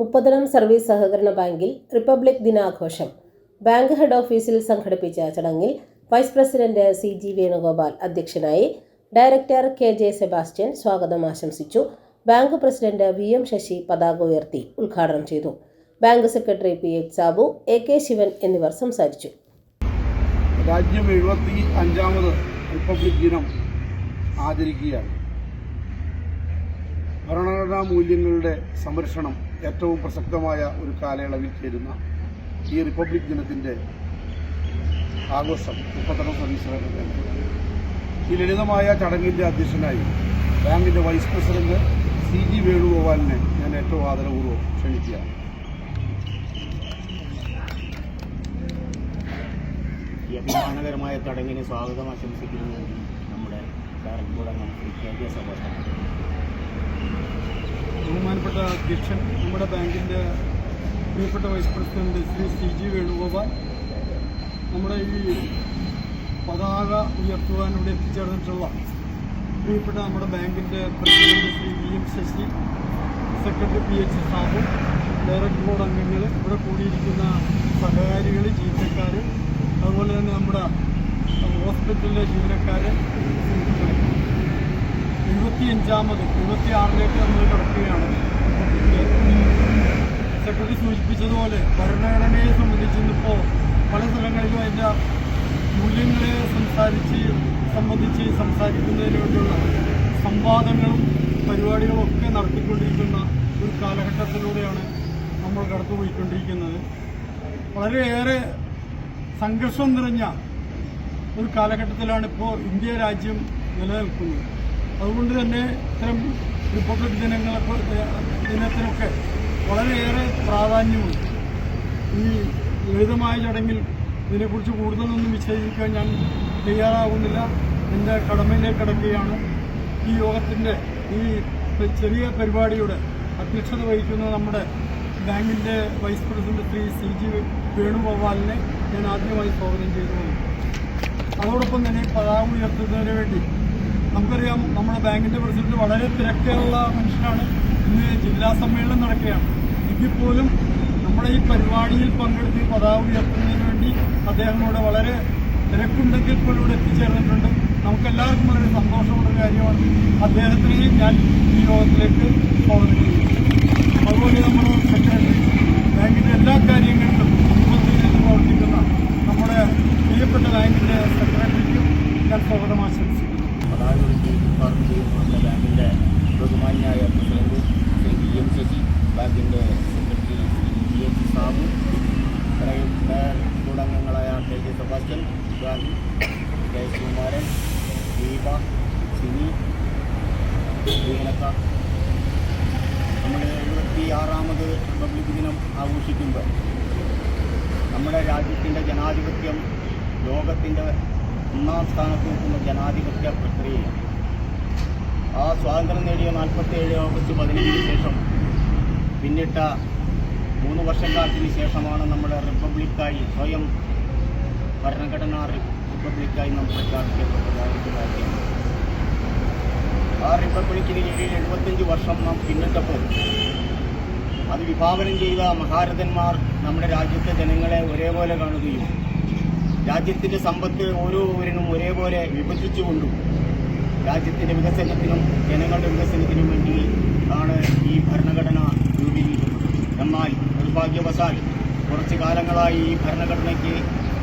മുപ്പതനം service സഹകരണ ബാങ്കിൽ republic ദിനാഘോഷം. ബാങ്ക് ഹെഡ് ഓഫീസിൽ സംഘടിപ്പിച്ച ചടങ്ങിൽ vice president C G Venugopal അധ്യക്ഷനായി ഡയറക്ടർ കെ ജെ സെബാസ്റ്റ്യൻ സ്വാഗതം ആശംസിച്ചു. Bank president V M Sasi പതാക ഉയർത്തി ഉദ്ഘാടനം ചെയ്തു. Bank secretary P H Sabu A K Sivan എന്നിവർ സംസാരിച്ചു. രാജ്യം എഴുപത്തി അഞ്ചാമത് റിപ്പബ്ലിക് ദിനം ആചരിക്കുകയാണ്. ഭരണഘടനാ മൂല്യങ്ങളുടെ സംരക്ഷണം ഏറ്റവും പ്രസക്തമായ ഒരു കാലയളവിൽ ചേരുന്ന ഈ റിപ്പബ്ലിക് ദിനത്തിന്റെ ആഘോഷം മുപ്പത്തെണ്ണം സർവീസ് ഈ ലളിതമായ ചടങ്ങിന്റെ അധ്യക്ഷനായി ബാങ്കിന്റെ വൈസ് പ്രസിഡന്റ് സി ജി വേണുഗോപാലിനെ ഞാൻ ഏറ്റവും ആദരപൂർവം ക്ഷണിക്കുകയാണ്. അഭിമാനകരമായ ചടങ്ങിന് സ്വാഗതം ആശംസിക്കുന്നത് നമ്മുടെ ഡയറക്ടർ അംഗം ശ്രീ കെ സഭാഷണം ബഹുമാനപ്പെട്ട അധ്യക്ഷൻ നമ്മുടെ ബാങ്കിന്റെ പ്രിയപ്പെട്ട vice president Shri C G Venugopal നമ്മുടെ ഈ പതാക ഉയർത്തുവാൻ ഇവിടെ എത്തിച്ചേർന്നിട്ടുള്ള പ്രിയപ്പെട്ട നമ്മുടെ ബാങ്കിന്റെ president Shri V M Sasi secretary P H Sabu director board അംഗങ്ങൾ ഇവിടെ കൂടിയിരിക്കുന്ന സഹകാരികൾ ജീവനക്കാർ അതുപോലെ തന്നെ നമ്മുടെ ഹോസ്പിറ്റലിലെ ജീവനക്കാർ എഴുപത്തിയഞ്ചാമത് എഴുപത്തി ആറിലേക്ക് നമ്മൾ കിടക്കുകയാണ്. സെക്രട്ടറി സൂചിപ്പിച്ചതുപോലെ ഭരണഘടനയെ സംബന്ധിച്ച് ഇന്നിപ്പോൾ പല സ്ഥലങ്ങളിലും അതിന്റെ മൂല്യങ്ങളെ സംസാരിച്ച് സംബന്ധിച്ച് സംസാരിക്കുന്നതിന് വേണ്ടിയുള്ള സംവാദങ്ങളും പരിപാടികളും ഒക്കെ നടത്തിക്കൊണ്ടിരിക്കുന്ന ഒരു കാലഘട്ടത്തിലൂടെയാണ് നമ്മൾ കടന്നുപോയിക്കൊണ്ടിരിക്കുന്നത്. വളരെയേറെ സംഘർഷം നിറഞ്ഞ ഒരു കാലഘട്ടത്തിലാണ് ഇപ്പോൾ ഇന്ത്യ രാജ്യം നിലനിൽക്കുന്നത്. അതുകൊണ്ട് തന്നെ ഇത്തരം റിപ്പബ്ലിക് ദിനങ്ങളൊക്കെ ദിനത്തിനൊക്കെ വളരെയേറെ പ്രാധാന്യമുണ്ട്. ഈ ലളിതമായ ചടങ്ങിൽ ഇതിനെക്കുറിച്ച് കൂടുതലൊന്നും വിശദീകരിക്കാൻ ഞാൻ തയ്യാറാകുന്നില്ല എന്റെ കടമയിലേക്ക് കിടക്കുകയാണ്. ഈ യോഗത്തിന്റെ ഈ ചെറിയ പരിപാടിയുടെ അധ്യക്ഷത വഹിക്കുന്ന നമ്മുടെ ബാങ്കിന്റെ vice president Shri C G വേണുഗോപാലിനെ ഞാൻ ആദ്യമായി സ്വാഗതം ചെയ്തു അതോടൊപ്പം തന്നെ പതാക ഉയർത്തുന്നതിന് വേണ്ടി നമുക്കറിയാം നമ്മുടെ ബാങ്കിന്റെ പ്രസിഡന്റ് വളരെ തിരക്കുള്ള മനുഷ്യനാണ്. ഇന്ന് ജില്ലാ സമ്മേളനം നടക്കുകയാണ്. എങ്കിൽ പോലും നമ്മുടെ ഈ പരിപാടിയിൽ പങ്കെടുത്ത് പതാക ഉയർത്തുന്നതിന് വേണ്ടി അദ്ദേഹത്തോട് വളരെ തിരക്കുണ്ടെങ്കിൽ പോലും ഇവിടെ എത്തിച്ചേർന്നിട്ടുണ്ട്. നമുക്കെല്ലാവർക്കും വളരെ സന്തോഷമുള്ള കാര്യമാണ്. അദ്ദേഹത്തിനെയും ഞാൻ ഈ യോഗത്തിലേക്ക് സ്വാഗതം ചെയ്യുന്നു. അതുപോലെ നമ്മുടെ സെക്രട്ടറി ബാങ്കിന്റെ എല്ലാ കാര്യങ്ങളിലും കുടുംബത്തിൽ പ്രവർത്തിക്കുന്ന നമ്മുടെ പ്രിയപ്പെട്ട ബാങ്കിന്റെ സെക്രട്ടറിക്കും ഞാൻ സ്വാഗതം ആശംസിക്കുന്നു പതാക ഉയർത്തി ഉദ്ഘാടനം ചെയ്യുന്ന നമ്മുടെ ബാങ്കിന്റെ ബഹുമാന്യായ president Shri V M Sasi ബാങ്കിന്റെ secretary Shri G H Sabu board അംഗങ്ങളായ K J Sebastian Ibrahim K Sivakumaran Deepa Sini നമ്മുടെ എഴുപത്തി ആറാമത് റിപ്പബ്ലിക് ദിനം ആഘോഷിക്കുമ്പോൾ നമ്മുടെ രാജ്യത്തിന്റെ ജനാധിപത്യം ലോകത്തിന്റെ ഒന്നാം സ്ഥാനത്ത് നിൽക്കുന്ന ജനാധിപത്യ പ്രക്രിയയാണ്. ആ സ്വാതന്ത്ര്യം നേടിയ നാൽപ്പത്തേഴ് ഓഗസ്റ്റ് പതിനഞ്ചിന് ശേഷം പിന്നിട്ട മൂന്ന് വർഷക്കാലത്തിന് ശേഷമാണ് നമ്മുടെ റിപ്പബ്ലിക്കായി സ്വയം ഭരണഘടനാ റിപ്പബ്ലിക്കായി നാം പ്രഖ്യാപിക്കപ്പെട്ടത് ആയിരത്തി തൊള്ളായിരത്തി ആ റിപ്പബ്ലിക്കിന് കീഴിൽ എഴുപത്തഞ്ച് വർഷം നാം പിന്നിട്ടപ്പോൾ അത് വിഭാവനം ചെയ്ത മഹാരഥന്മാർ നമ്മുടെ രാജ്യത്തെ ജനങ്ങളെ ഒരേപോലെ കാണുകയും രാജ്യത്തിന്റെ സമ്പത്ത് ഓരോരുവരിനും ഒരേപോലെ വിഭജിച്ചുകൊണ്ടും രാജ്യത്തിന്റെ വികസനത്തിനും ജനങ്ങളുടെ വികസനത്തിനും വേണ്ടി ആണ് ഈ ഭരണഘടന രൂപീകരിക്കുന്നത്. എന്നാൽ നിർഭാഗ്യവശാൽ കുറച്ച് കാലങ്ങളായി ഈ ഭരണഘടനയ്ക്ക്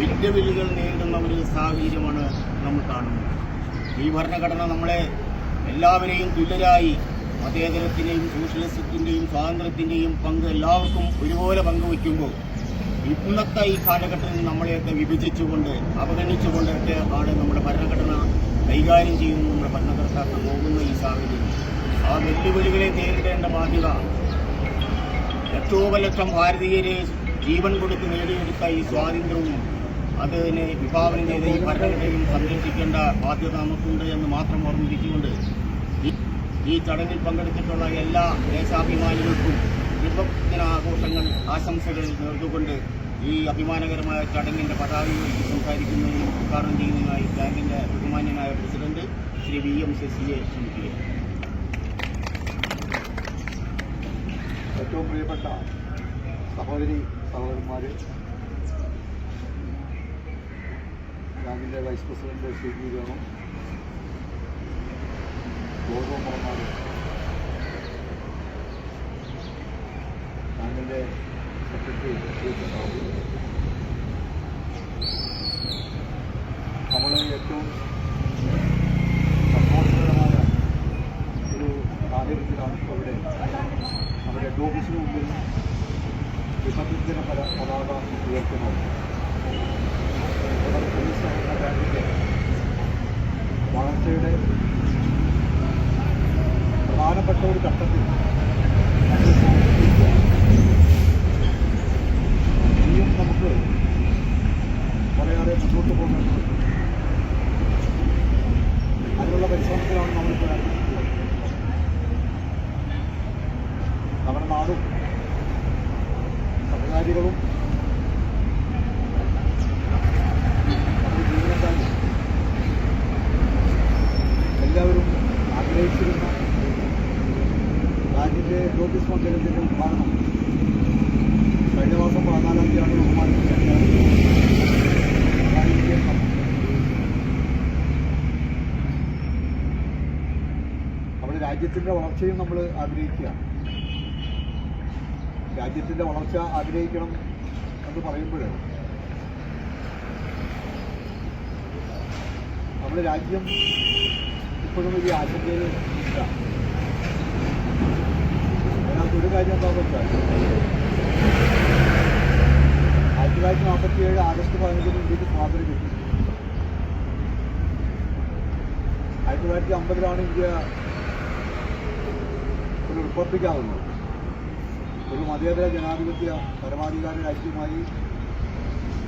വെല്ലുവിളികൾ നേരിടുന്ന ഒരു സാഹചര്യമാണ് നമ്മൾ കാണുന്നത്. ഈ ഭരണഘടന നമ്മളെ എല്ലാവരെയും തുല്യരായി മതേതരത്തിന്റെയും സോഷ്യലിസത്തിന്റെയും സ്വാതന്ത്ര്യത്തിന്റെയും പങ്ക് എല്ലാവർക്കും ഒരുപോലെ പങ്കുവയ്ക്കുമ്പോൾ ഇന്നത്തെ ഈ കാലഘട്ടത്തിൽ നമ്മളെയൊക്കെ വിഭജിച്ചുകൊണ്ട് അവഗണിച്ചുകൊണ്ടൊക്കെ ആണ് നമ്മുടെ ഭരണഘടന കൈകാര്യം ചെയ്യുന്ന നമ്മുടെ ഭരണകർത്താക്കൾ പോകുന്ന ഈ സാഹചര്യം. ആ വെല്ലുവിളികളെ നേരിടേണ്ട ബാധ്യത ലക്ഷോപലക്ഷം ഭാരതീയരെ ജീവൻ കൊടുത്ത് നേടിയെടുത്ത ഈ സ്വാതന്ത്ര്യവും അതിനെ വിഭാവനം ചെയ്ത ഈ ഭരണഘടനയും സംരക്ഷിക്കേണ്ട ബാധ്യത നമുക്കുണ്ട് എന്ന് മാത്രം ഓർമ്മിപ്പിച്ചുകൊണ്ട് ഈ ചടങ്ങിൽ പങ്കെടുത്തിട്ടുള്ള എല്ലാ ദേശാഭിമാനികൾക്കും ദിനാഘോഷങ്ങൾ ആശംസകൾ നേർന്നുകൊണ്ട് ഈ അഭിമാനകരമായ ചടങ്ങിന്റെ പതാക ഉയർത്തി സംസാരിക്കുന്നതിനും ഉദ്ഘാടനം ചെയ്യുന്നതിനായി ബാങ്കിന്റെ ബഹുമാന്യനായ പ്രസിഡന്റ് ശ്രീ വി എം ശശിയെ ക്ഷണിക്കുകയാണ് ഏറ്റവും പ്രിയപ്പെട്ട സഹോദരി സഹോദരന്മാർ ബാങ്കിന്റെ vice president Shri G Venu ഗൗരവമാർ ബാങ്കിന്റെ സെക്രട്ടറി നമ്മളെ ഏറ്റവും സന്തോഷകരമായ ഒരു സാഹചര്യത്തിലാണ് ഇപ്പോൾ ഇവിടെ നമ്മുടെ ഹെഡ് ഓഫീസിന് മുമ്പിൽ ദിന പല പതാക ഉയർത്തുന്നത് പോലീസ് സഹകരണ ബാങ്കിന്റെ വളർച്ചയുടെ പ്രധാനപ്പെട്ട ഒരു ഘട്ടത്തിൽ. ഇനിയും നമുക്ക് കുറേയേറെ മുന്നോട്ട് പോകേണ്ടതുണ്ട്. അതിനുള്ള പരിശ്രമത്തിലാണ് നമ്മളിപ്പോൾ നമ്മുടെ നാടും സഹകാരികളും നമ്മുടെ ജീവനക്കാരും എല്ലാവരും ആഗ്രഹിച്ചിരുന്ന രാജ്യത്തെ ജ്യോതിസ് മന്ദിരത്തിന്റെ ഉദ്ഘാടനം കഴിഞ്ഞ മാസം പതിനാലാം തീയതിയാണ് ബഹുമാനിക്കുന്നത് നമ്മുടെ രാജ്യത്തിന്റെ വളർച്ചയും നമ്മൾ ആഗ്രഹിക്കുക. രാജ്യത്തിന്റെ വളർച്ച ആഗ്രഹിക്കണം എന്ന് പറയുമ്പോൾ നമ്മുടെ രാജ്യം ഇപ്പോഴും വലിയ ആശങ്കയിൽ ഇല്ല. അതിനകത്ത് ഒരു കാര്യം എന്താണെന്ന് വെച്ചാൽ ആയിരത്തി തൊള്ളായിരത്തി നാൽപ്പത്തി ഏഴ് ആഗസ്റ്റ് പതിനഞ്ചിന് ഇന്ത്യയ്ക്ക് സ്വാതന്ത്ര്യം കിട്ടി. ആയിരത്തി തൊള്ളായിരത്തി അമ്പതിലാണ് ഇന്ത്യ ഒരു ഒരു മതേതര ജനാധിപത്യ പരമാധികാര രാജ്യമായി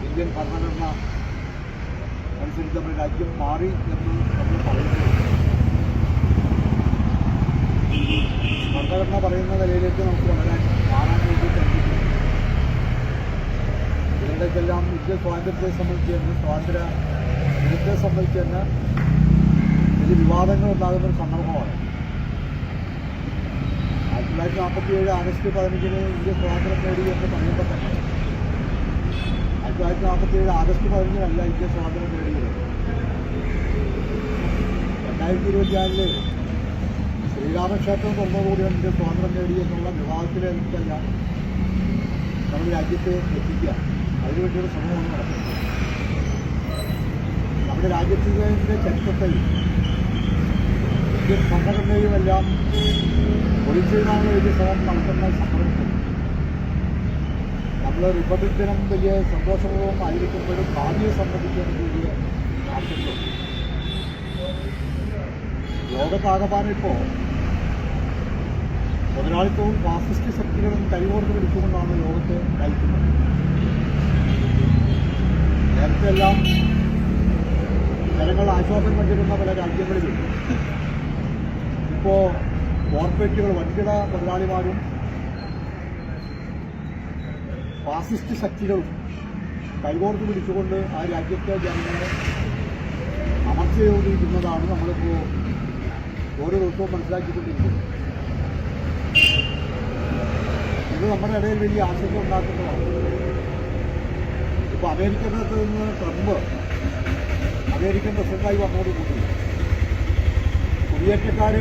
ഇന്ത്യൻ ഭരണഘടന അനുസരിച്ച് നമ്മുടെ രാജ്യം മാറി എന്ന് നമ്മൾ പറയുന്നത് ഭരണഘടന പറയുന്ന നിലയിലേക്ക് നമുക്ക് വളരാൻ മാറാൻ വേണ്ടി കഴിഞ്ഞിട്ടുണ്ട് ഇതിന്റെക്കെല്ലാം ഇന്ത്യ സ്വാതന്ത്ര്യത്തെ സംബന്ധിച്ച് തന്നെ സ്വാതന്ത്ര്യ ദിനത്തെ സംബന്ധിച്ച് തന്നെ വലിയ വിവാദങ്ങൾ ഉണ്ടാകുന്ന ഒരു സന്ദർഭമാണ്. തൊള്ളായിരത്തി നാൽപ്പത്തി ഏഴ് ആഗസ്റ്റ് പതിനഞ്ചിന് ഇന്ത്യ സ്വാതന്ത്ര്യം നേടി എന്ന് പറയുമ്പോൾ തന്നെ ആയിരത്തി തൊള്ളായിരത്തി നാൽപ്പത്തി ഏഴ് ആഗസ്റ്റ് പതിനഞ്ചിനല്ല ഇന്ത്യ സ്വാതന്ത്ര്യം നേടിയത്. രണ്ടായിരത്തി ഇരുപത്തിനാലിൽ ശ്രീരാമക്ഷേത്രം തുറന്നതോടുകൂടിയാണ് ഇന്ത്യ സ്വാതന്ത്ര്യം നേടി എന്നുള്ള വിവാദത്തിലേക്കെല്ലാം നമ്മുടെ രാജ്യത്തെ എത്തിക്കുക. അതിനുവേണ്ടിയുള്ള ശ്രമമാണ് നടക്കുന്നത്. നമ്മുടെ രാജ്യത്തിന്റെ ചരിത്രത്തെയും ഇന്ത്യൻ ഭരണഘടനയും എല്ലാം ഒളിച്ചെഴുതാനുള്ള വലിയ ശ്രമം നടത്തുന്ന സന്ദർഭത്തിൽ നമ്മൾ റിപ്പബ്ലിക് ദിനം വലിയ സന്തോഷപൂർവം ആയിരിക്കുമ്പോഴും ഭാവിയെ സംബന്ധിച്ച് വലിയ ആശങ്കയുണ്ട് ലോകത്താകമാനം ഇപ്പോൾ മുതലാളിത്തവും ഫാസിസ്റ്റ് ശക്തികളും കൈകോർത്ത് പിടിച്ചുകൊണ്ടാണ് ലോകത്തെ നയിക്കുന്നത് നേരത്തെ എല്ലാം ജനങ്ങൾ ആശ്വാസം കണ്ടിരുന്ന പല രാജ്യങ്ങളിലും ഇപ്പോൾ കോർപ്പറേറ്റുകൾ വൻകിട മുതലാളിമാരും ഫാസിസ്റ്റ് ശക്തികളും കൈകോർത്ത് പിടിച്ചുകൊണ്ട് ആ രാജ്യത്തെ ജനങ്ങളെ അമർച്ച ചെയ്തുകൊണ്ടിരിക്കുന്നതാണ് നമ്മളിപ്പോൾ ഓരോ ദിവസവും മനസ്സിലാക്കിക്കൊണ്ടിരിക്കുന്നത്. ഇത് നമ്മുടെ ഇടയിൽ വലിയ ആശങ്ക ഉണ്ടാക്കുന്നതാണ്. ഇപ്പോൾ അമേരിക്കനകത്ത് നിന്ന് ട്രംപ് അമേരിക്കൻ പ്രസിഡന്റായി വന്നതോടുകൂടി കുടിയേറ്റക്കാർ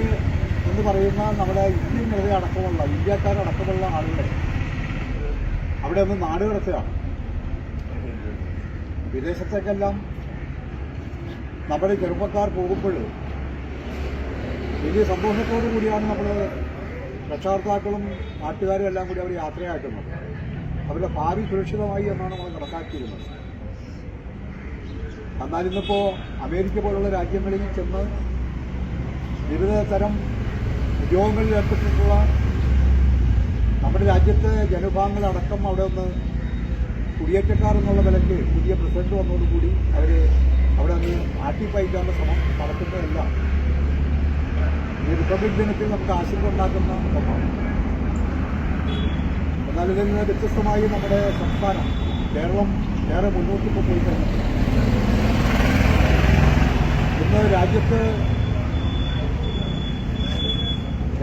എന്ന് പറയുന്ന നമ്മുടെ ഇന്ത്യൻ ജനത അടക്കമുള്ള ഇന്ത്യക്കാരടക്കമുള്ള ആളുകളെ അവിടെ ഒന്ന് നാട് കടത്തുകയാണ് വിദേശത്തേക്കെല്ലാം നമ്മുടെ ചെറുപ്പക്കാർ പോകുമ്പോൾ വലിയ സന്തോഷത്തോടു കൂടിയാണ് നമ്മൾ രക്ഷാകർത്താക്കളും നാട്ടുകാരും എല്ലാം കൂടി അവർ യാത്രയാക്കുന്നത്. അവരുടെ ഭാവി സുരക്ഷിതമായി എന്നാണ് നമ്മൾ കണക്കാക്കിയിരുന്നത്. എന്നാൽ ഇന്നിപ്പോൾ അമേരിക്ക പോലുള്ള രാജ്യങ്ങളിൽ ചെന്ന് വിവിധ തരം ഉദ്യോഗങ്ങളിൽ ഏർപ്പെട്ടിട്ടുള്ള നമ്മുടെ രാജ്യത്തെ ജനവിഭാഗങ്ങളടക്കം അവിടെ ഒന്ന് കുടിയേറ്റക്കാർ എന്നുള്ള നിലയ്ക്ക് പുതിയ പ്രസിഡന്റ് വന്നതോടുകൂടി അവർ അവിടെ അന്ന് ആട്ടിപ്പയക്കാനുള്ള ശ്രമം നടക്കുന്നതല്ല ഈ റിപ്പബ്ലിക് ദിനത്തിൽ നമുക്ക് ആശങ്ക ഉണ്ടാക്കുന്ന ഒന്നാണ്. എന്നാൽ ഇതിൽ നിന്ന് വ്യത്യസ്തമായി നമ്മുടെ സംസ്ഥാനം കേരളം ഏറെ മുന്നോട്ട് പോയി കഴിഞ്ഞു ഇന്ന് രാജ്യത്ത്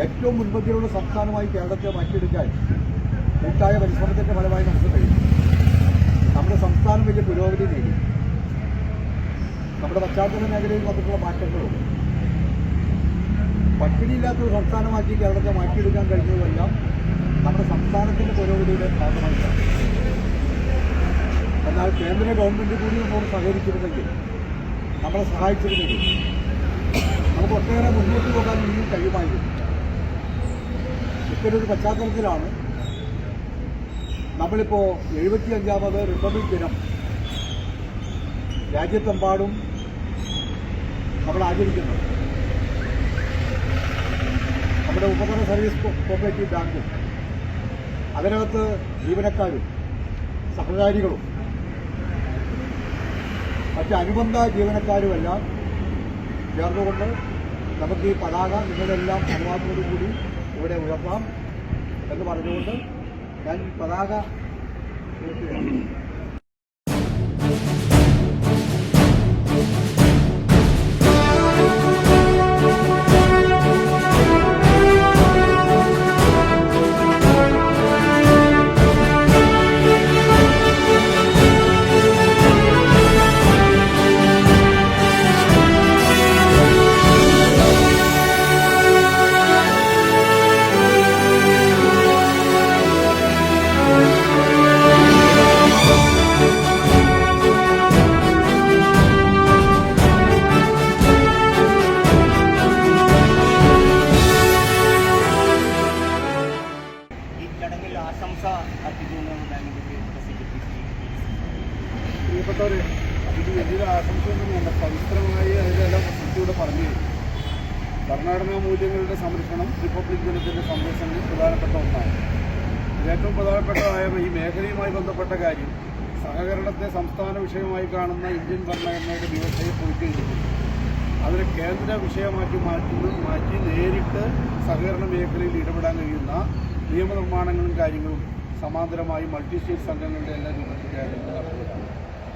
ഏറ്റവും മുൻപന്തിയിലുള്ള സംസ്ഥാനമായി കേരളത്തെ മാറ്റിയെടുക്കാൻ കൂട്ടായ പരിശ്രമത്തിന്റെ ഫലമായി നമുക്ക് കഴിയും. നമ്മുടെ സംസ്ഥാനം വലിയ പുരോഗതി നേടി. നമ്മുടെ പശ്ചാത്തല മേഖലയിൽ വന്നിട്ടുള്ള മാറ്റങ്ങളും പട്ടിണിയില്ലാത്തൊരു സംസ്ഥാനമാക്കി കേരളത്തെ മാറ്റിയെടുക്കാൻ കഴിഞ്ഞതുമെല്ലാം നമ്മുടെ സംസ്ഥാനത്തിന്റെ പുരോഗതിയുടെ ഭാഗമായിട്ടാണ്. എന്നാൽ കേന്ദ്ര ഗവൺമെന്റ് കൂടി നമ്മോട് സഹകരിച്ചിരുന്നെങ്കിൽ നമ്മളെ സഹായിച്ചിരുന്നെങ്കിൽ നമുക്ക് ഒട്ടേറെ മുന്നോട്ട് പോകാൻ ഇനിയും കഴിയുമായിരുന്നു. ഇത്തരൊരു പശ്ചാത്തലത്തിലാണ്. നമ്മളിപ്പോൾ എഴുപത്തി അഞ്ചാമത് റിപ്പബ്ലിക് ദിനം. രാജ്യത്തെമ്പാടും നമ്മൾ ആചരിക്കുന്നത് നമ്മുടെ ഉപകരണ സർവീസ് കോപ്പറേറ്റീവ് ബാങ്കും അതിനകത്ത് ജീവനക്കാരും സഹകാരികളും മറ്റ് അനുബന്ധ ജീവനക്കാരുമെല്ലാം ചേർന്നുകൊണ്ട് നമുക്ക് ഈ പതാക നിങ്ങളെല്ലാം അനുവാദത്തോടുകൂടി ഇവിടെ ഉയർത്താം എന്ന് പറഞ്ഞുകൊണ്ട് ഞാൻ പതാക ഉയർത്തുകയാണ്. ചടങ്ങിൽ ആശംസ അർപ്പിക്കുന്നു ബാങ്കിന്റെ പ്രസിഡന്റ് പ്രിയപ്പെട്ടവരെ ഇത് വലിയൊരു ആശംസയൊന്നും വേണ്ട. പവിത്രമായി അതിലെല്ലാം പ്രസക്തിയോടെ പറഞ്ഞു. ഭരണഘടനാ മൂല്യങ്ങളുടെ സംരക്ഷണം റിപ്പബ്ലിക് ദിനത്തിന്റെ സംരക്ഷണത്തിൽ പ്രധാനപ്പെട്ട ഒന്നാണ്. ഏറ്റവും പ്രധാനപ്പെട്ടതായ ഈ മേഖലയുമായി ബന്ധപ്പെട്ട കാര്യം സഹകരണത്തെ സംസ്ഥാന വിഷയമായി കാണുന്ന ഇന്ത്യൻ ഭരണഘടനയുടെ വ്യവസ്ഥയെ പൊളിക്കുകയും അതിനെ കേന്ദ്ര വിഷയമാക്കി മാറ്റുന്ന മാറ്റി നേരിട്ട് സഹകരണ മേഖലയിൽ ഇടപെടാൻ കഴിയുന്ന നിയമനിർമ്മാണങ്ങളും കാര്യങ്ങളും സമാന്തരമായി മൾട്ടി സ്റ്റേറ്റ് സംഘങ്ങളുടെ എല്ലാ കേരളത്തിൽ നടത്തുകയാണ്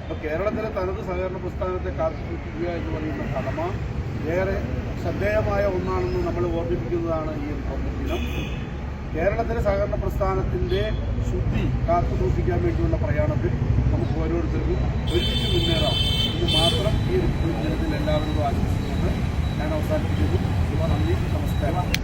അപ്പോൾ കേരളത്തിലെ തനത് സഹകരണ പ്രസ്ഥാനത്തെ കാത്തുസൂക്ഷിക്കുക എന്ന് പറയുന്ന കടമ ഏറെ ശ്രദ്ധേയമായ ഒന്നാണെന്ന് നമ്മൾ ഓർമ്മിപ്പിക്കുന്നതാണ് ഈ ദിനം കേരളത്തിലെ സഹകരണ പ്രസ്ഥാനത്തിന്റെ ശുദ്ധി കാത്തു സൂക്ഷിക്കാൻ വേണ്ടിയുള്ള പ്രയാണത്തിൽ നമുക്ക് ഓരോരുത്തർക്കും ഒരുമിച്ച് മുന്നേറാം ഇത് മാത്രം ഈ ദിനത്തിൽ എല്ലാവരും ആശംസിച്ചുകൊണ്ട് ഞാൻ അവസാനിപ്പിക്കുന്നു. നന്ദി. നമസ്കാരം.